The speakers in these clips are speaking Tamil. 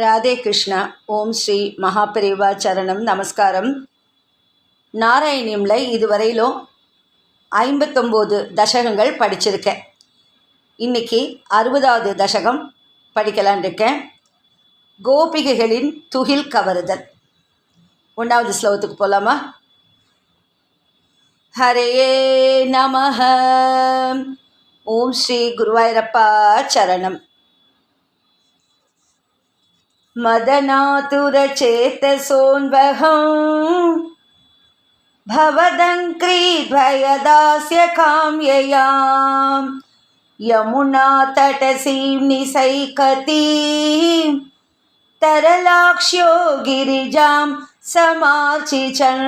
ராதே கிருஷ்ணா ஓம் ஸ்ரீ மகாபெரிவா சரணம் நமஸ்காரம். நாராயணியமில் இதுவரையிலும் ஐம்பத்தொம்போது தசகங்கள் படிச்சிருக்கேன். இன்னைக்கு அறுபதாவது தசகம் படிக்கலான் இருக்கேன். கோபிகைகளின் துகில் கவருதல். ஒன்றாவது ஸ்லோகத்துக்கு போகலாமா ஹரே நமஹ. ஓம் ஸ்ரீ குருவாயூரப்பா சரணம். मदनातुरचेतसोन्वहम् भवदङ्क्रीद्वयदास्य काम्ययां यमुनातटसीं निसैकतीं तरलाक्ष्यो गिरिजां समार्चिचन्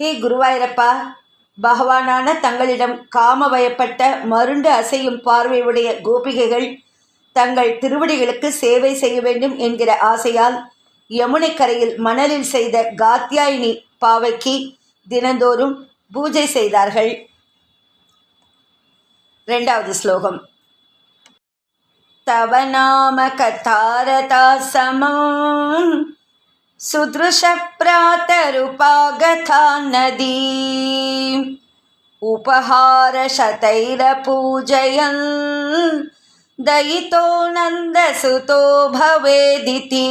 ஹே குருவாயிரப்பா பகவானான தங்களிடம் காமவயப்பட்ட மருண்டு அசையும் பார்வையுடைய கோபிகைகள் தங்கள் திருவடிகளுக்கு சேவை செய்ய வேண்டும் என்கிற ஆசையால் யமுனை கரையில் மணலில் செய்த காத்தியாயினி பாவைக்கு தினந்தோறும் பூஜை செய்தார்கள் ரெண்டாவது ஸ்லோகம் தவ நாம கதாரதா சமம் सुदृशप्रातरुपागता नदी उपहारशतैरपूजयन् दयितो नन्दसुतो भवेदिति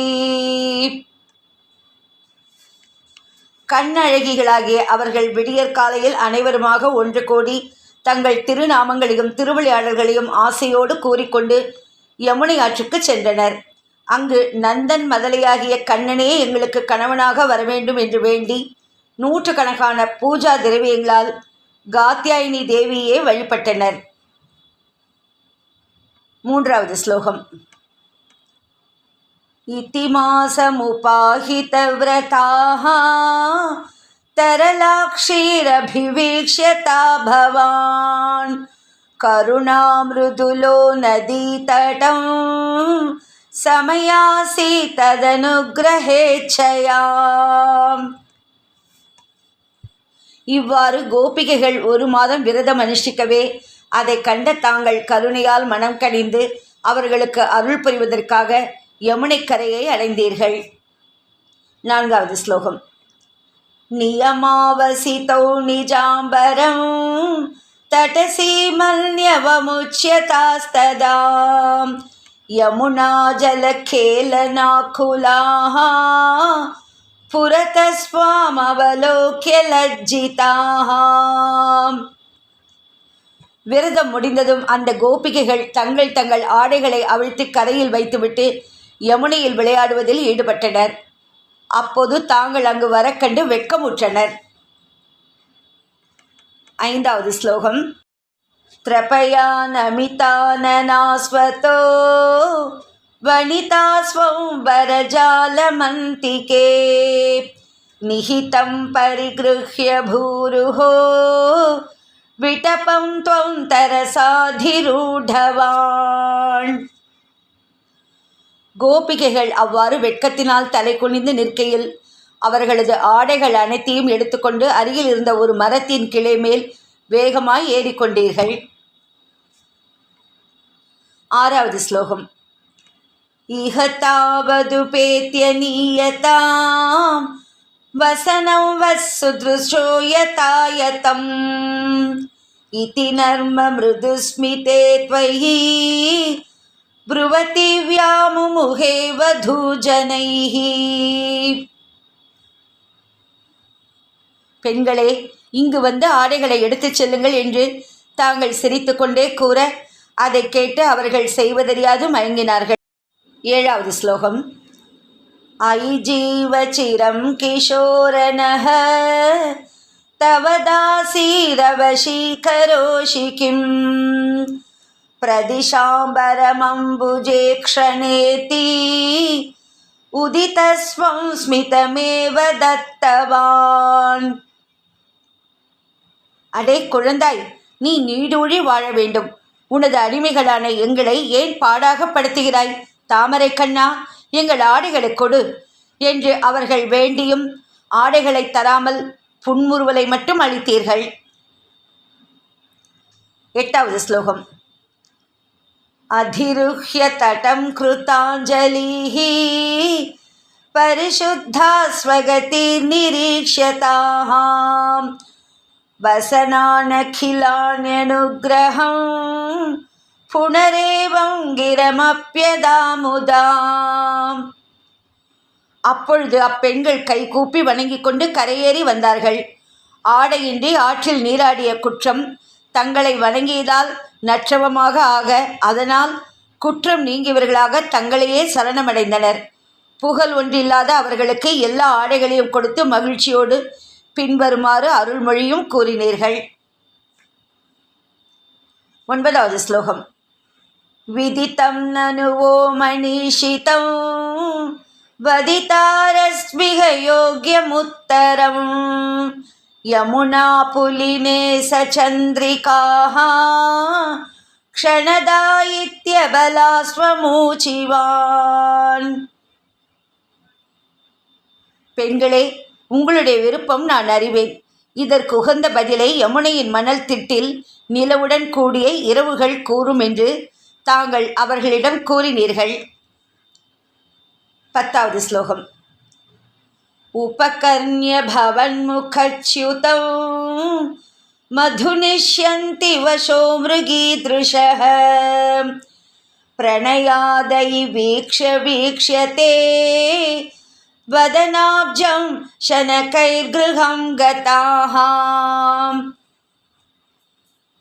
கண்ணழகிகளாகிய அவர்கள் விடியற் காலையில் அனைவருமாக ஒன்று கூடி தங்கள் திருநாமங்களையும் திருவிளையாடல்களையும் ஆசையோடு கூறிக்கொண்டு யமுனை ஆற்றுக்கு சென்றனர் அங்கு நந்தன் மதலையாகிய கண்ணனே எங்களுக்கு கணவனாக வர வேண்டும் என்று வேண்டி நூற்றுக்கணக்கான பூஜா திரவியங்களால் காத்தியாயினி தேவியே வழிபட்டனர் மூன்றாவது ஸ்லோகம் இதி மாசமுபாஹிதவிரதாः तरलाक्षीरभिवीक्ष्यता भवान् करुणामृदुलो नदीतटं समयासि तदनुग्रहेच्छयाम् இவ்வாறு கோபிகைகள் ஒரு மாதம் விரதம் அனுஷ்டிக்கவே அதை கண்ட தாங்கள் கருணையால் மனம் கனிந்து அவர்களுக்கு அருள் புரிவதற்காக யமுனை கரையை அடைந்தீர்கள் நான்காவது ஸ்லோகம் நியமாவசிதௌ நிஜாம்பரம் तटसीमन्यवमुच्यतास्तदां यमुना जलखेलनाकुलाः पुरतः स्वामवलोक्य लज्जिताः விரதம் முடிந்ததும் அந்த கோபிகைகள் தங்கள் தங்கள் ஆடைகளை அவிழ்த்து கரையில் வைத்துவிட்டு யமுனையில் விளையாடுவதில் ஈடுபட்டனர் அப்போது தாங்கள் அங்கு வர கண்டு வெட்கமுற்றனர் ஐந்தாவது ஸ்லோகம் त्रपया नमिताननास्वतो वनिता स्वंवरजालमन्तिके निहितं परिगृह्य भूरुहो विटपं त्वं तरसाधिरूढवान् கோபிகைகள் அவ்வாறு வெட்கத்தினால் தலை குனிந்து நிற்கையில் அவர்களது ஆடைகள் அனைத்தையும் எடுத்துக்கொண்டு அருகில் இருந்த ஒரு மரத்தின் கிளை மேல் வேகமாய் ஏறிக்கொண்டீர்கள் ஆறாவது ஸ்லோகம் இஹதாவதுபேத்திய நீயதாம் வசனம் வசுதிருஷோ யதாயதம் इति नर्म मृदुस्मिते त्वयि ब्रुवति व्यामुमुहे वधूजनैः பெண்களே இங்கு வந்து ஆடைகளை எடுத்துச் செல்லுங்கள் என்று தாங்கள் சிரித்துக்கொண்டே கூற அதை கேட்டு அவர்கள் செய்வதறியாது மயங்கினார்கள் ஏழாவது ஸ்லோகம் ஐ ஜீவச்சிரம் கிஷோரனः तव दासीरवशीकरोषि किं प्रदिशाम्बरमम्बुजे क्षणेति उदितस्वं स्मितमेव दत्तवान् அடே குழந்தாய் நீ நீடூழி வாழ வேண்டும் உனது அடிமைகளான எங்களை ஏன் பாடாக படுத்துகிறாய் தாமரை கண்ணா எங்கள் ஆடைகளை கொடு என்று அவர்கள் வேண்டியும் ஆடைகளை தராமல் புன்முறுவலை மட்டும் அளித்தீர்கள். எட்டாவது ஸ்லோகம். அதிருஹ்ய தடம் கிருத்தாஞ்சலி பரிசுத்தா ஸ்வகதி நிரீட்சதாம் வசனானகிலான்யனுகிரகம் புனரேவங்கிரமப்பியதாமுதாம். அப்பொழுது அப்பெண்கள் கை கூப்பி வணங்கிக் கொண்டு கரையேறி வந்தார்கள். ஆடையின்றி ஆற்றில் நீராடிய குற்றம் தங்களை வணங்கியதால் நற்றவமாக ஆக அதனால் குற்றம் நீங்கியவர்களாக தங்களையே சரணமடைந்தனர். புகழ் ஒன்றில்லாத அவர்களுக்கு எல்லா ஆடைகளையும் கொடுத்து மகிழ்ச்சியோடு பின்வருமாறு அருள்மொழியும் கூறினீர்கள். ஒன்பதாவது ஸ்லோகம். விதித்தம் நனுவோ மணிஷிதம் वदितारस्विह योग्यमुत्तरम् यमुना पुलिने सचन्द्रिकाः क्षणदा इत्यबला स्वमूचिवान् பெண்களே உங்களுடைய விருப்பம் நான் அறிவேன் இதற்கு உகந்த பதிலை யமுனையின் மணல் திட்டில் நிலவுடன் கூடிய இரவுகள் கூறும் என்று தாங்கள் அவர்களிடம் கூறினீர்கள் பத்தாவது ஸ்லோகம் उपकर्ण्य भवन्मुखच्युतौ मधुनिष्यन्ति वशो मृगीदृशः प्रणयादयि वीक्ष्य वीक्ष्यते वदनाब्जं शनकैर्गृहं गताः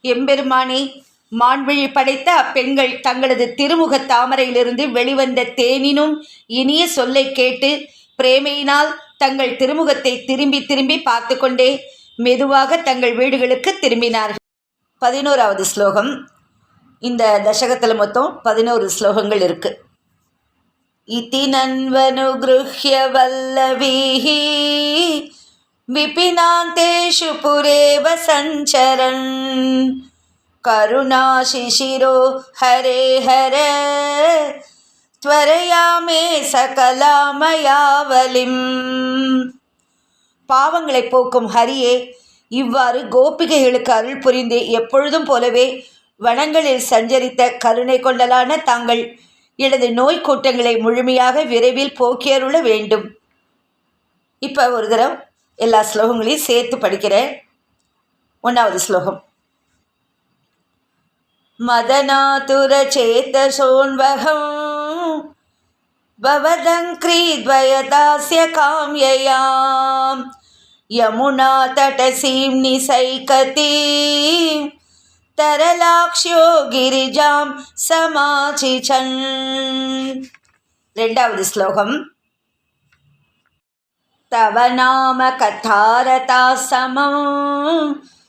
எம்பெருமானே மான்விழி படைத்த அப்பெண்கள் தங்களது திருமுக தாமரையிலிருந்து வெளிவந்த தேனினும் இனிய சொல்லை கேட்டு பிரேமையினால் தங்கள் திருமுகத்தை திரும்பி திரும்பி பார்த்து கொண்டே மெதுவாக தங்கள் வீடுகளுக்கு திரும்பினார்கள் பதினோராவது ஸ்லோகம் இந்த தசகத்தில் மொத்தம் பதினோரு ஸ்லோகங்கள் இருக்கு இதி நன்வனுகிருஹ்ய வல்லவீः विपिनान्तेषु पुरेव सञ्चरन् करुणाशिशिरो हरे हर त्वरया मे सकलामयावलिम् பாவங்களை போக்கும் ஹரியே இவ்வாறு கோபிகைகளுக்கு அருள் புரிந்து எப்பொழுதும் போலவே வனங்களில் சஞ்சரித்த கருணை கொண்டலான தாங்கள் எனது நோய் கூட்டங்களை முழுமையாக விரைவில் போக்கியருள வேண்டும் இப்போ ஒரு தடவை எல்லா ஸ்லோகங்களையும் சேர்த்து படிக்கிறேன் ஒன்றாவது ஸ்லோகம் मदनातुरचेतसोन्वहं भवदङ्क्रीद्वयदास्य काम्ययां यमुनातटसीं निसैकतीं तरलाक्ष्यो गिरिजां समाचिचन् ரெண்டாவது ஸ்லோகம் तव नाम कथारता समं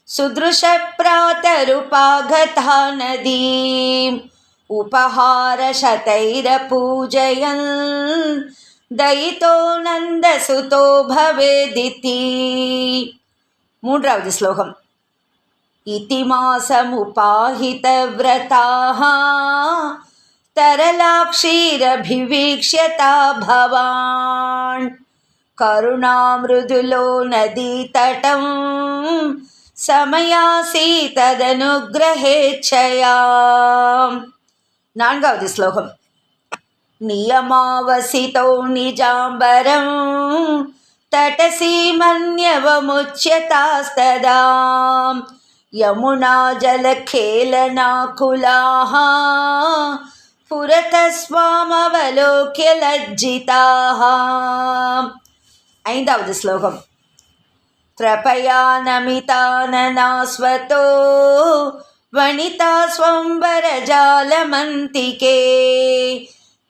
सुदृशप्रातरुपागता नदीम् उपहारशतैरपूजयन्। దయితో నందసుతో భవేదితి మూడవది శ్లోకం ఇతి మాసముపాహిత వ్రతా తరలాక్షీరభివీక్ష్యత భవాన్ కరుణామృదులో నదీతటం సమయాసీతదనుగ్రహేచ్ఛయా. నాన్గావది శ్లోకం. నియమావసితౌ నిజాంబరం తటసీమన్యవముచ్యతాస్తదా యమునా జలఖేళనాకులాः పురత స్వామవలోక్య లజ్జితాः ఐదావది శ్లోకం. त्रपया नमिताननास्वतो वनिता स्वम्बरजालमन्तिके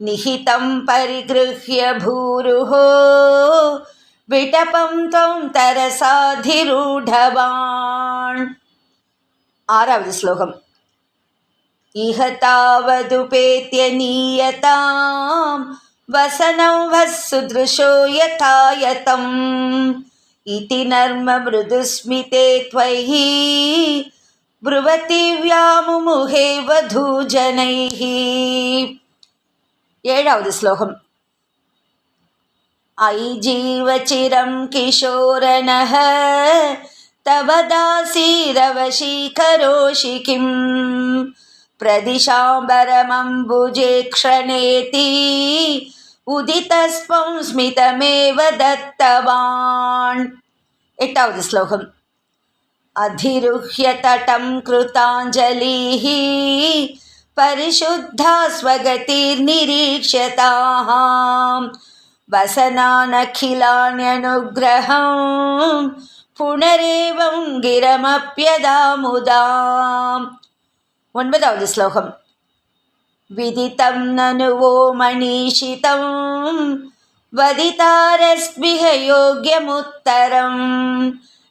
निहितं परिगृह्य भूरुः विटपं त्वं तरसाधिरूढवान्। आरावद् श्लोकम् इह तावदुपेत्य नीयतां वसनं वः सुदृशो यथायतम् इति नर्ममृदुस्मिते त्वयि ब्रुवति व्यामुमुहे वधूजनैः ஏழாவது ஸ்லோகம் ऐ जीवचिरं किशोरनः तव दासीरवशीकरोषि किं प्रदिशाम्बरमम्बुजे क्षणेति उदितस्त्वं स्मितमेव दत्तवान् एटावद् श्लोकम् अधिरुह्य तटं कृताञ्जलिः परिशुद्धा स्वगतिर्निरीक्ष्यताः वसनानखिलान्यनुग्रहं पुनरेवं गिरमप्यदामुदाम् ஒன்பதாவது ஸ்லோகம் विदितं ननु वो मनीषितं वदितारस्मिह योग्यमुत्तरं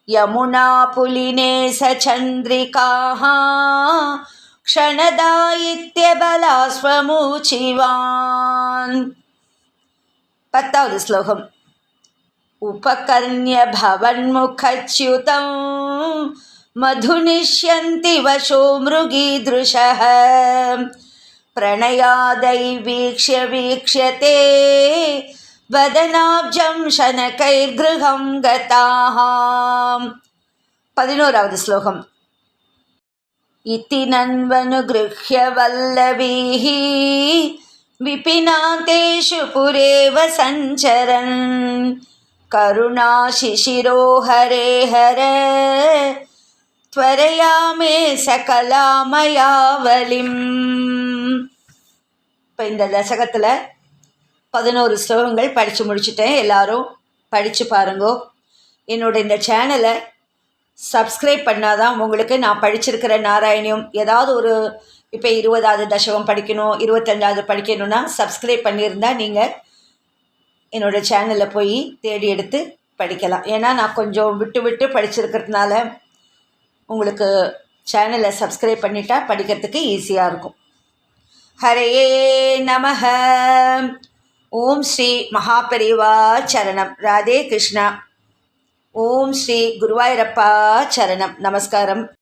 यमुनापुलिने स चन्द्रिकाः। क्षणदायित्यबलास्वमूचिवान्। पत्तावद् श्लोकम्। उपकर्ण्य मधुनिष्यन्ति वशो मृगीदृशः प्रणयादैवीक्ष्य वीक्ष्यते वदनाब्जं शनकैर्गृहं गताः पदिनोरावद् श्लोकम् इति नन्वनुगृह्य वल्लवीः विपिनान्तेषु पुरेव सञ्चरन् करुणाशिशिरो हरे हर त्वरया मे सकलामयावलिम् இப்போ இந்த தசகத்தில் பதினோரு ஸ்லோகங்கள் படித்து முடிச்சிட்டேன் எல்லாரும் படித்து பாருங்கோ என்னோட இந்த சேனலை சப்ஸ்கிரைப் பண்ணாதான் உங்களுக்கு நான் படிச்சிருக்கிற நாராயணியம் ஏதாவது ஒரு இப்போ இருபதாவது தசகம் படிக்கணும் இருபத்தஞ்சாவது படிக்கணும்னா சப்ஸ்கிரைப் பண்ணியிருந்தா நீங்கள் என்னோட சேனலில் போய் தேடி எடுத்து படிக்கலாம் ஏன்னா நான் கொஞ்சம் விட்டு விட்டு படிச்சிருக்கிறதுனால உங்களுக்கு சேனலை சப்ஸ்கிரைப் பண்ணிட்டா படிக்கிறதுக்கு ஈஸியாக இருக்கும். ஹரே நமஹ. ஓம் ஸ்ரீ மகாபரிவா சரணம். ராதே கிருஷ்ணா. ஓம் ஸ்ரீ குருவாயூரப்பா சரணம். நமஸ்காரம்.